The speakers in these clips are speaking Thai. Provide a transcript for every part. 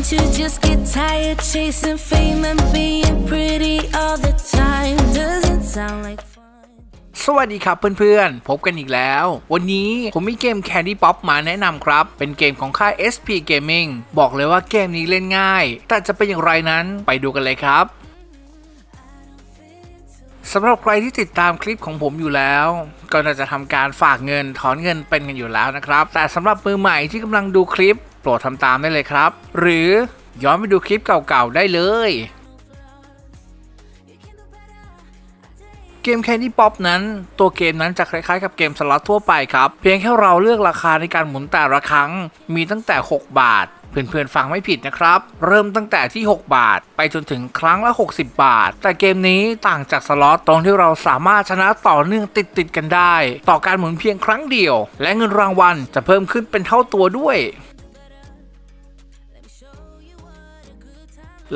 Don't you just get tired chasing fame and being pretty all the time? Doesn't sound like สวัสดีครับเพื่อนๆ พบกันอีกแล้ว วันนี้ผมมีเกม Candy Pop มาแนะนำครับ เป็นเกมของค่าย SP Gaming บอกเลยว่าเกมนี้เล่นง่าย แต่จะเป็นอย่างไรนั้นไปดูกันเลยครับสำหรับใครที่ติดตามคลิปของผมอยู่แล้ว ก็น่าจะทำการฝากเงินถอนเงินเป็นกันอยู่แล้วนะครับ แต่สำหรับมือใหม่ที่กำลังดูคลิป โปรดทำตามได้เลยครับ หรือย้อนไปดูคลิปเก่าๆได้เลย เกม Candy Pop นั้น ตัวเกมนั้นจะคล้ายๆกับเกมสล็อตทั่วไปครับ เพียงแค่เราเลือกราคาในการหมุนแต่ละครั้ง มีตั้งแต่ 6 บาทเพื่อนๆฟังไม่ผิดนะครับ เริ่มตั้งแต่ที่ 6 บาท ไปจนถึงครั้งละ 60 บาท แต่เกมนี้ต่างจากสล็อตตรงที่เราสามารถชนะต่อเนื่องติดๆกันได้ ต่อการหมุนเพียงครั้งเดียว และเงินรางวัลจะเพิ่มขึ้นเป็นเท่าตัวด้วย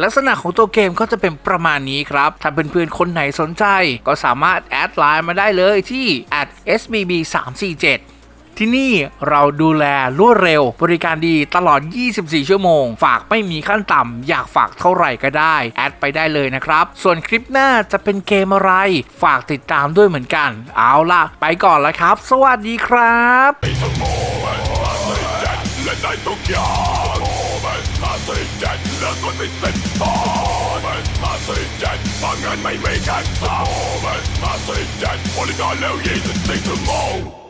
ลักษณะของตัวเกมก็จะเป็นประมาณนี้ครับ ถ้าเพื่อนๆ คนไหนสนใจ ก็สามารถแอดไลน์มาได้เลยที่ @sbb 3 4 7 ที่นี่เราดูแลรวดเร็ว บริการดีตลอด 24 ชั่วโมง ฝากไม่มีขั้นต่ำ อยากฝากเท่าไหร่ก็ได้ แอดไปได้เลยนะครับ ส่วนคลิปหน้าจะเป็นเกมอะไร ฝากติดตามด้วยเหมือนกัน เอาล่ะ ไปก่อนแล้วครับ สวัสดีครับ ศึกจัดและคนไม่เสร็จพอมันข้าศึก